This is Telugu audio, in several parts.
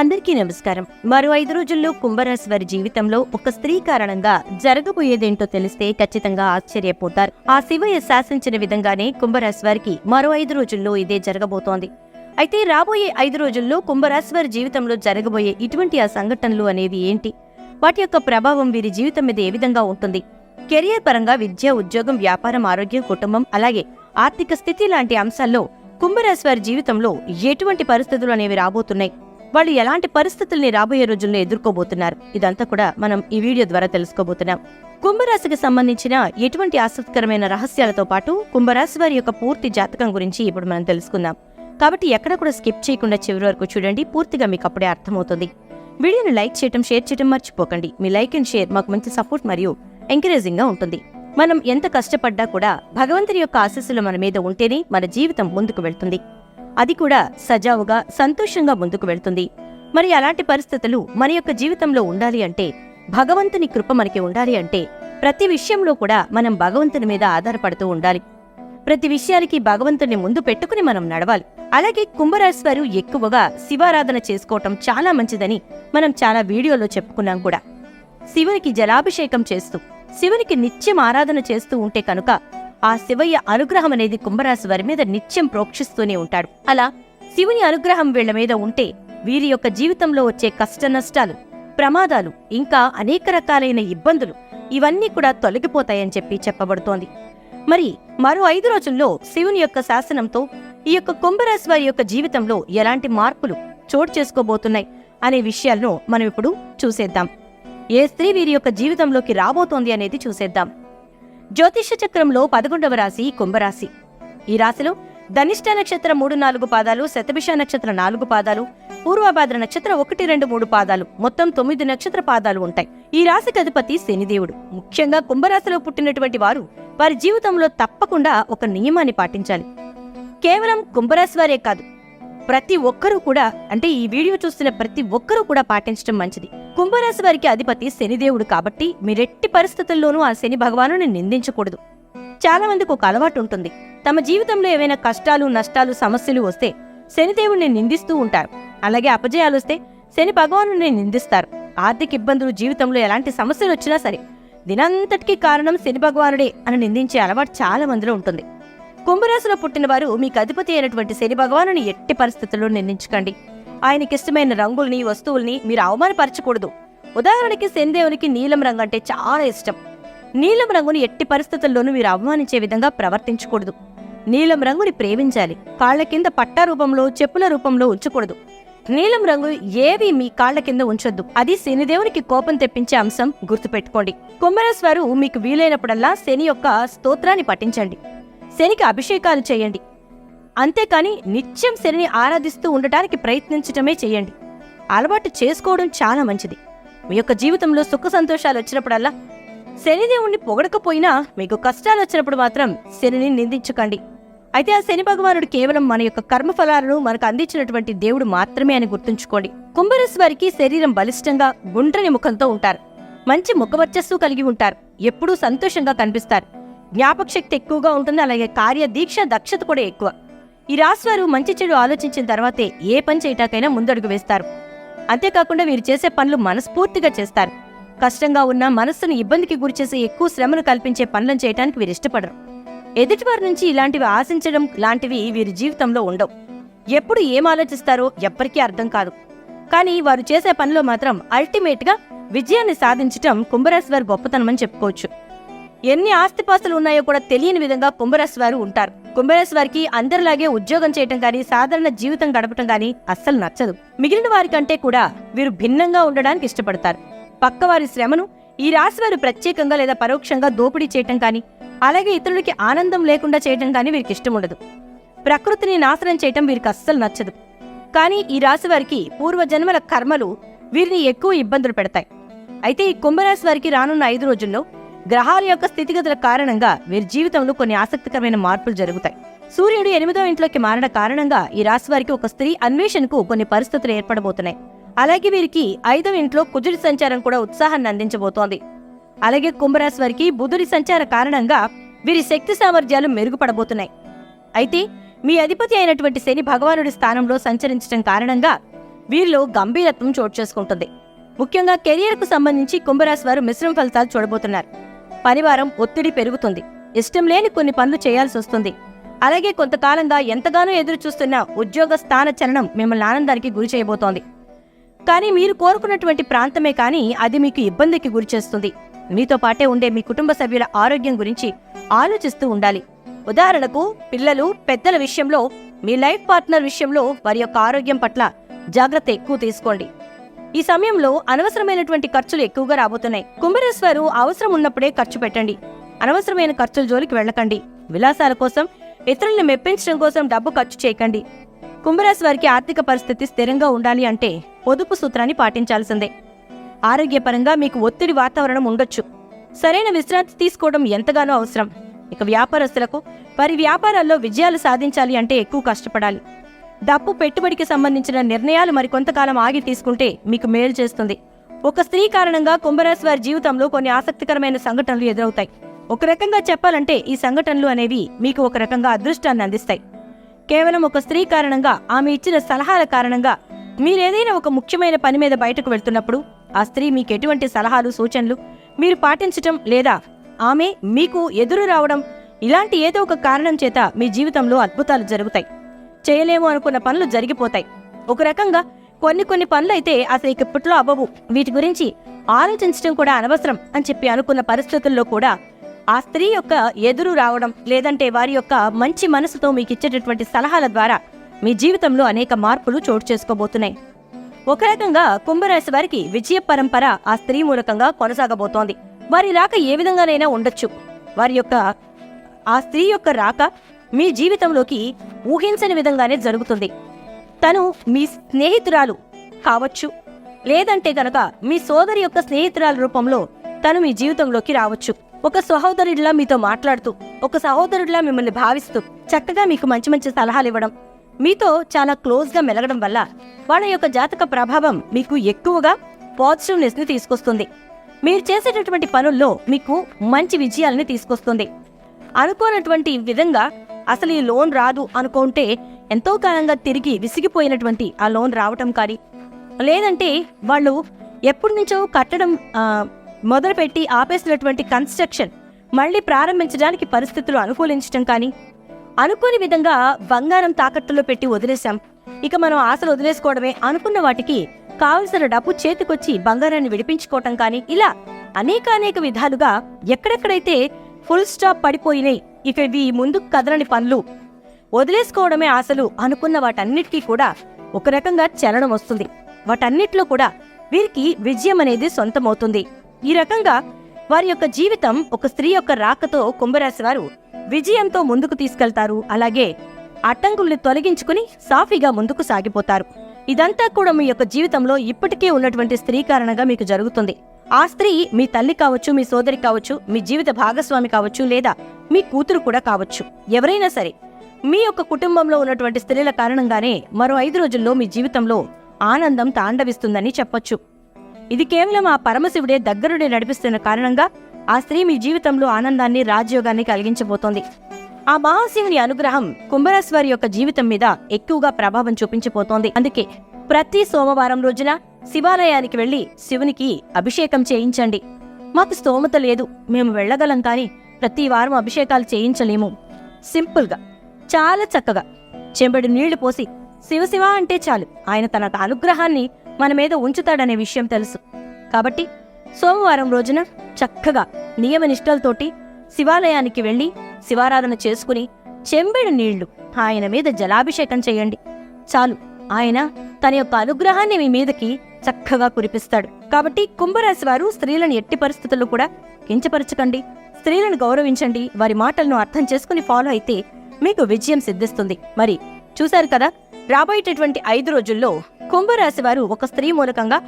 అందరికీ నమస్కారం. మరో ఐదు రోజుల్లో కుంభరాశి వారి జీవితంలో ఒక స్త్రీ కారణంగా జరగబోయేదేంటో తెలిస్తే ఖచ్చితంగా ఆశ్చర్యపోతారు. ఆ శివయ్య శాసించిన విధంగానే కుంభరాశి వారికి మరో ఐదు రోజుల్లో ఇదే జరగబోతోంది. అయితే రాబోయే ఐదు రోజుల్లో కుంభరాశి వారి జీవితంలో జరగబోయే ఇటువంటి ఆ సంఘటనలు అనేవి ఏంటి? వాటి యొక్క ప్రభావం వీరి జీవితం మీద ఏ విధంగా ఉంటుంది? కెరియర్ పరంగా విద్య ఉద్యోగం వ్యాపారం ఆరోగ్యం కుటుంబం అలాగే ఆర్థిక స్థితి లాంటి అంశాల్లో కుంభరాశి వారి జీవితంలో ఎటువంటి పరిస్థితులు అనేవి రాబోతున్నాయి? వాళ్ళు ఎలాంటి పరిస్థితుల్ని రాబోయే రోజుల్లో ఎదుర్కోబోతున్నారు? ఇదంతా కూడా మనం ఈ వీడియో ద్వారా తెలుసుకోబోతున్నాం. కుంభరాశికి సంబంధించిన ఎటువంటి ఆసక్తికరమైన రహస్యాలతో పాటు కుంభరాశి వారి యొక్క పూర్తి జాతకం గురించి ఇప్పుడు మనం తెలుసుకుందాం. కాబట్టి ఎక్కడ కూడా స్కిప్ చేయకుండా చివరి వరకు చూడండి పూర్తిగా మీకు అప్పుడే అర్థమవుతుంది. వీడియోని లైక్ చేయటం షేర్ చేయటం మర్చిపోకండి. మీ లైక్ అండ్ షేర్ మాకు మంచి సపోర్ట్ మరియు ఎంకరేజింగ్గా ఉంటుంది. మనం ఎంత కష్టపడ్డా కూడా భగవంతుని యొక్క ఆశీస్సులు మన మీద ఉంటేనే మన జీవితం ముందుకు వెళ్తుంది. అది కూడా సజావుగా సంతోషంగా ముందుకు వెళ్తుంది. మరి అలాంటి పరిస్థితులు మన యొక్క జీవితంలో ఉండాలి అంటే భగవంతుని కృప మనకి ఉండాలి అంటే ప్రతి విషయంలో కూడా మనం భగవంతుని మీద ఆధారపడుతూ ఉండాలి. ప్రతి విషయానికి భగవంతుని ముందు పెట్టుకుని మనం నడవాలి. అలాగే కుంభరాశి వారు ఎక్కువగా శివారాధన చేసుకోవటం చాలా మంచిదని మనం చాలా వీడియోలో చెప్పుకున్నాం కూడా. శివునికి జలాభిషేకం చేస్తూ శివునికి నిత్యం ఆరాధన చేస్తూ ఉంటే కనుక ఆ శివయ్య అనుగ్రహం అనేది కుంభరాశి వారి మీద నిత్యం ప్రోక్షిస్తూనే ఉంటాడు. అలా శివుని అనుగ్రహం వీళ్ళ మీద ఉంటే వీరి యొక్క జీవితంలో వచ్చే కష్ట నష్టాలు ప్రమాదాలు ఇంకా అనేక రకాలైన ఇబ్బందులు ఇవన్నీ కూడా తొలగిపోతాయని చెప్పి చెప్పబడుతోంది. మరి మరో ఐదు రోజుల్లో శివుని యొక్క శాసనంతో ఈ యొక్క కుంభరాశి వారి యొక్క జీవితంలో ఎలాంటి మార్పులు చోటు చేసుకోబోతున్నాయి అనే విషయాలను మనం ఇప్పుడు చూసేద్దాం. ఏ స్త్రీ వీరి యొక్క జీవితంలోకి రాబోతోంది అనేది చూసేద్దాం. జ్యోతిష చక్రంలో పదకొండవ రాశి కుంభరాశి. ఈ రాశిలో ధనిష్ట నక్షత్రం మూడు నాలుగు పాదాలు శతభిష నక్షత్రం నాలుగు పాదాలు పూర్వభాద్ర నక్షత్రం ఒకటి రెండు మూడు పాదాలు. మొత్తం తొమ్మిది నక్షత్ర పాదాలు ఉంటాయి. ఈ రాశికి అధిపతి శనిదేవుడు. ముఖ్యంగా కుంభరాశిలో పుట్టినటువంటి వారు వారి జీవితంలో తప్పకుండా ఒక నియమాన్ని పాటించాలి. కేవలం కుంభరాశి వారే కాదు ప్రతి ఒక్కరూ కూడా అంటే ఈ వీడియో చూస్తున్న ప్రతి ఒక్కరూ కూడా పాటించడం మంచిది. కుంభరాశి వారికి అధిపతి శనిదేవుడు కాబట్టి మీరెట్టి పరిస్థితుల్లోనూ ఆ శని భగవానుని నిందించకూడదు. చాలా మందికి ఒక అలవాటు ఉంటుంది. తమ జీవితంలో ఏవైనా కష్టాలు నష్టాలు సమస్యలు వస్తే శనిదేవుడిని నిందిస్తూ ఉంటారు. అలాగే అపజయాలు వస్తే శని భగవాను నిందిస్తారు. ఆర్థిక ఇబ్బందులు జీవితంలో ఎలాంటి సమస్యలు వచ్చినా సరే దినంతటికీ కారణం శని భగవానుడే అని నిందించే అలవాటు చాలా మందిలో ఉంటుంది. కుంభరాశిలో పుట్టిన వారు మీకు అధిపతి అయినటువంటి శని భగవానుని ఎట్టి పరిస్థితుల్లో నిందించకండి. ఆయనకిష్టమైన రంగుల్ని వస్తువుల్ని మీరు అవమానపరచకూడదు. ఉదాహరణకి శనిదేవునికి నీలం రంగు అంటే చాలా ఇష్టం. నీలం రంగుని ఎట్టి పరిస్థితుల్లోనూ మీరు అవమానించే విధంగా ప్రవర్తించకూడదు. నీలం రంగుని ప్రేమించాలి. కాళ్ళ కింద పట్టా రూపంలో చెప్పుల రూపంలో ఉంచకూడదు. నీలం రంగు ఏవి మీ కాళ్ళ కింద ఉంచొద్దు. అది శనిదేవునికి కోపం తెప్పించే అంశం గుర్తుపెట్టుకోండి. కుంభరాశి వారు మీకు వీలైనప్పుడల్లా శని యొక్క స్తోత్రాన్ని పఠించండి. శనికి అభిషేకాలు చేయండి. అంతేకాని నిత్యం శనిని ఆరాధిస్తూ ఉండటానికి ప్రయత్నించటమే చేయండి. అలవాటు చేసుకోవడం చాలా మంచిది. మీ యొక్క జీవితంలో సుఖ సంతోషాలు వచ్చినప్పుడల్లా శనిదేవుణ్ణి పొగడకపోయినా మీకు కష్టాలు వచ్చినప్పుడు మాత్రం శనిని నిందించకండి. అయితే ఆ శని భగవానుడు కేవలం మన యొక్క కర్మఫలాలను మనకు అందించినటువంటి దేవుడు మాత్రమే అని గుర్తుంచుకోండి. కుంభరేశ్వరికి వారికి శరీరం బలిష్టంగా గుండ్రని ముఖంతో ఉంటారు. మంచి ముఖవర్చస్సు కలిగి ఉంటారు. ఎప్పుడూ సంతోషంగా కనిపిస్తారు. జ్ఞాపకశక్తి ఎక్కువగా ఉంటుంది అలాగే కార్యదీక్ష దక్షత కూడా ఎక్కువ. ఈ రాశివారు మంచి చెడు ఆలోచించిన తర్వాతే ఏ పని చేయటాకైనా ముందడుగు వేస్తారు. అంతేకాకుండా వీరు చేసే పనులు మనస్ఫూర్తిగా చేస్తారు. కష్టంగా ఉన్న మనస్సును ఇబ్బందికి గురిచేసే ఎక్కువ శ్రమను కల్పించే పనులను చేయడానికి వీరు ఇష్టపడరు. ఎదుటివారి నుంచి ఇలాంటివి ఆశించడం లాంటివి వీరి జీవితంలో ఉండవు. ఎప్పుడు ఏం ఆలోచిస్తారో ఎవ్వరికీ అర్థం కాదు. కానీ వారు చేసే పనిలో మాత్రం అల్టిమేట్గా విజయాన్ని సాధించటం కుంభరాశి వారి గొప్పతనమని చెప్పుకోవచ్చు. ఎన్ని ఆస్తిపాస్తులు ఉన్నాయో కూడా తెలియని విధంగా కుంభరాశి వారు ఉంటారు. కుంభరాశి వారికి అందరిలాగే ఉద్యోగం చేయటం కానీ సాధారణ జీవితం గడపటం కానీ అస్సలు నచ్చదు. మిగిలిన వారికంటే కూడా వీరు భిన్నంగా ఉండడానికి ఇష్టపడతారు. పక్కవారి శ్రమను ఈ రాశి వారు ప్రత్యేకంగా లేదా పరోక్షంగా దోపిడీ చేయటం కానీ అలాగే ఇతరులకి ఆనందం లేకుండా చేయటం కానీ వీరికి ఇష్టం ఉండదు. ప్రకృతిని నాశనం చేయటం వీరికి అస్సలు నచ్చదు. కానీ ఈ రాశి వారికి పూర్వజన్మల కర్మలు వీరిని ఎక్కువ ఇబ్బందులు పెడతాయి. అయితే ఈ కుంభరాశి వారికి రానున్న ఐదు రోజుల్లో గ్రహాల యొక్క స్థితిగతుల కారణంగా వీరి జీవితంలో కొన్ని ఆసక్తికరమైన మార్పులు జరుగుతాయి. సూర్యుడు ఎనిమిదో ఇంట్లోకి మారిన కారణంగా ఈ రాశి వారికి ఒక స్త్రీ అన్వేషణకు కొన్ని పరిస్థితులు ఏర్పడబోతున్నాయి. అలాగే వీరికి ఐదవ ఇంట్లో కుజుడి సంచారం కూడా ఉత్సాహాన్ని అందించబోతోంది. అలాగే కుంభరాశి వారికి బుధుడి సంచార కారణంగా వీరి శక్తి సామర్థ్యాలు మెరుగుపడబోతున్నాయి. అయితే మీ అధిపతి అయినటువంటి శని భగవానుడి స్థానంలో సంచరించడం కారణంగా వీరిలో గంభీరత్వం చోటు చేసుకుంటుంది. ముఖ్యంగా కెరియర్కు సంబంధించి కుంభరాశి వారు మిశ్రమ ఫలితాలు చూడబోతున్నారు. పనివారం ఒత్తిడి పెరుగుతుంది. ఇష్టం లేని కొన్ని పనులు చేయాల్సి వస్తుంది. అలాగే కొంతకాలంగా ఎంతగానో ఎదురు చూస్తున్న ఉద్యోగ స్థాన చలనం మిమ్మల్ని ఆనందానికి గురి చేయబోతోంది. కానీ మీరు కోరుకున్నటువంటి ప్రాంతమే కానీ అది మీకు ఇబ్బందికి గురి చేస్తుంది. మీతో పాటే ఉండే మీ కుటుంబ సభ్యుల ఆరోగ్యం గురించి ఆలోచిస్తూ ఉండాలి. ఉదాహరణకు పిల్లలు పెద్దల విషయంలో మీ లైఫ్ పార్ట్నర్ విషయంలో వారి యొక్క ఆరోగ్యం పట్ల జాగ్రత్త ఎక్కువ తీసుకోండి. ఈ సమయంలో అనవసరమైనటువంటి ఖర్చులు ఎక్కువగా రాబోతున్నాయి. కుంభరేశ్వరు అవసరం ఉన్నప్పుడే ఖర్చు పెట్టండి. అనవసరమైన ఖర్చుల జోలికి వెళ్ళకండి. విలాసాల కోసం ఇతరులను మెప్పించడం కోసం డబ్బు ఖర్చు చేయకండి. కుంభరాశి వారికి ఆర్థిక పరిస్థితి స్థిరంగా ఉండాలి అంటే పొదుపు సూత్రాన్ని పాటించాల్సిందే. ఆరోగ్యపరంగా మీకు ఒత్తిడి వాతావరణం ఉండొచ్చు. సరైన విశ్రాంతి తీసుకోవడం ఎంతగానో అవసరం. ఇక వ్యాపారస్తులకు వారి వ్యాపారాల్లో విజయాలు సాధించాలి అంటే ఎక్కువ కష్టపడాలి. డబ్బు పెట్టుబడికి సంబంధించిన నిర్ణయాలు మరికొంతకాలం ఆగి తీసుకుంటే మీకు మేలు చేస్తుంది. ఒక స్త్రీ కారణంగా కుంభరాశి వారి జీవితంలో కొన్ని ఆసక్తికరమైన సంఘటనలు ఎదురవుతాయి. ఒక రకంగా చెప్పాలంటే ఈ సంఘటనలు అనేవి మీకు ఒక రకంగా అదృష్టాన్ని అందిస్తాయి. కేవలం ఒక స్త్రీ కారణంగా ఆమె ఇచ్చిన సలహాల కారణంగా మీరేదైనా ఒక ముఖ్యమైన పని మీద బయటకు వెళ్తున్నప్పుడు ఆ స్త్రీ మీకు ఎటువంటి సలహాలు సూచనలు మీరు పాటించటం లేదా ఆమె మీకు ఎదురు రావడం ఇలాంటి ఏదో ఒక కారణం చేత మీ జీవితంలో అద్భుతాలు జరుగుతాయి. చేయలేము అనుకున్న పనులు జరిగిపోతాయి. ఒక రకంగా కొన్ని కొన్ని పనులైతే అసలు ఇక ఇప్పట్లో అవ్వవు. వీటి గురించి ఆలోచించడం కూడా అనవసరం అని చెప్పి అనుకున్న పరిస్థితుల్లో కూడా ఆ స్త్రీ యొక్క ఎదురు రావడం లేదంటే వారి యొక్క మంచి మనసుతో మీకు ఇచ్చేటటువంటి సలహాల ద్వారా మీ జీవితంలో అనేక మార్పులు చోటు చేసుకోబోతున్నాయి. ఒక రకంగా కుంభరాశి వారికి విజయ పరంపర ఆ స్త్రీ మూలకంగా కొనసాగబోతోంది. వారి రాక ఏ విధంగానైనా ఉండొచ్చు. వారి యొక్క ఆ స్త్రీ యొక్క రాక మీ జీవితంలోకి ఊహించని విధంగానే జరుగుతుంది. తను మీ స్నేహితురాలు కావచ్చు లేదంటే గనక మీ సోదరి యొక్క స్నేహితురాల రూపంలో తను మీ జీవితంలోకి రావచ్చు. ఒక సహోదరుడిలా మీతో మాట్లాడుతూ ఒక సహోదరుడిలా మిమ్మల్ని భావిస్తూ చక్కగా మీకు మంచి మంచి సలహాలు ఇవ్వడం మీతో చాలా క్లోజ్గా మెలగడం వల్ల వాళ్ళ యొక్క జాతక ప్రభావం మీకు ఎక్కువగా పాజిటివ్నెస్ని తీసుకొస్తుంది. మీరు చేసేటటువంటి పనుల్లో మీకు మంచి విజయాలని తీసుకొస్తుంది. అనుకోనటువంటి విధంగా అసలు ఈ లోన్ రాదు అనుకుంటే ఎంతో కాలంగా తిరిగి విసిగిపోయినటువంటి ఆ లోన్ రావటం కానీ లేదంటే వాళ్ళు ఎప్పటి నుంచో కట్టడం మొదలుపెట్టి ఆపేసినటువంటి కన్స్ట్రక్షన్ మళ్ళీ ప్రారంభించడానికి పరిస్థితులు అనుకూలించడం కానీ అనుకోని విధంగా బంగారం తాకట్టులో పెట్టి వదిలేశాం. ఇక మనం ఆశలు వదిలేసుకోవడమే అనుకున్న వాటికి కావలసిన డబ్బు చేతికొచ్చి బంగారాన్ని విడిపించుకోవటం కానీ ఇలా అనేక అనేక విధాలుగా ఎక్కడెక్కడైతే ఫుల్ స్టాప్ పడిపోయినాయి ఇక ఇవి ముందుకు కదలని పనులు వదిలేసుకోవడమే ఆశలు అనుకున్న వాటన్నిటికీ కూడా ఒక రకంగా చలనం వస్తుంది. వాటన్నిటిలో కూడా వీరికి విజయం అనేది సొంతమవుతుంది. ఈ రకంగా వారి యొక్క జీవితం ఒక స్త్రీ యొక్క రాకతో కుంభరాశి వారు విజయంతో ముందుకు తీసుకెళ్తారు. అలాగే అడ్డంకుల్ని తొలగించుకుని సాఫీగా ముందుకు సాగిపోతారు. ఇదంతా కూడా మీ యొక్క జీవితంలో ఇప్పటికే ఉన్నటువంటి స్త్రీ కారణంగా మీకు జరుగుతుంది. ఆ స్త్రీ మీ తల్లి కావచ్చు మీ సోదరి కావచ్చు మీ జీవిత భాగస్వామి కావచ్చు లేదా మీ కూతురు కూడా కావచ్చు. ఎవరైనా సరే మీ యొక్క కుటుంబంలో ఉన్నటువంటి స్త్రీల కారణంగానే మరో ఐదు రోజుల్లో మీ జీవితంలో ఆనందం తాండవిస్తుందని చెప్పొచ్చు. ఇది కేవలం ఆ పరమశివుడే దగ్గరుండి నడిపిస్తున్న కారణంగా ఆ స్త్రీ మీ జీవితంలో ఆనందాన్ని రాజయోగాన్ని కలిగించబోతోంది. ఆ మహాశివుని అనుగ్రహం కుంభరాశి వారి యొక్క జీవితం మీద ఎక్కువగా ప్రభావం చూపించబోతోంది. అందుకే ప్రతి సోమవారం రోజున శివాలయానికి వెళ్ళి శివునికి అభిషేకం చేయించండి. మాకు స్తోమత లేదు మేము వెళ్ళగలం కానీ ప్రతి వారం అభిషేకాలు చేయించలేము. సింపుల్గా చాలా చక్కగా. చెంబడి నీళ్ళు పోసి శివశివ అంటే చాలు. ఆయన తన అనుగ్రహాన్ని మన మీద ఉంచుతాడనే విషయం తెలుసు. కాబట్టి సోమవారం రోజున చక్కగా నియమ నిష్టలతోటి శివాలయానికి వెళ్ళి శివారాధన చేసుకుని చెంబెడు నీళ్ళు ఆయన మీద జలాభిషేకం చేయండి. చాలు. ఆయన తన యొక్క అనుగ్రహాన్ని మీ మీదకి చక్కగా కురిపిస్తాడు. కాబట్టి కుంభరాశి వారు స్త్రీలను ఎట్టి పరిస్థితుల్లో కూడా కించపరచకండి. స్త్రీలను గౌరవించండి. వారి మాటలను అర్థం చేసుకుని ఫాలో అయితే మీకు విజయం సిద్ధిస్తుంది. మరి చూశారు కదా రాబోయేటటువంటి ఐదు రోజుల్లో కుంభరాశి వారు ఒక స్త్రీ మూలకంగా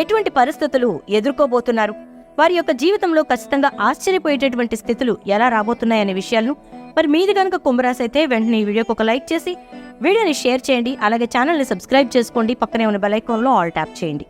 ఎటువంటి పరిస్థితులు ఎదుర్కోబోతున్నారు? వారి యొక్క జీవితంలో ఖచ్చితంగా ఆశ్చర్యపోయేటటువంటి స్థితులు ఎలా రాబోతున్నాయనే విషయాలను మరి మీది కనుక కుంభరాశి అయితే వెంటనే ఈ వీడియోకి ఒక లైక్ చేసి వీడియోని షేర్ చేయండి. అలాగే ఛానల్ని సబ్స్క్రైబ్ చేసుకోండి. పక్కనే ఉన్న బెల్ ఐకాన్లో ఆల్ ట్యాప్ చేయండి.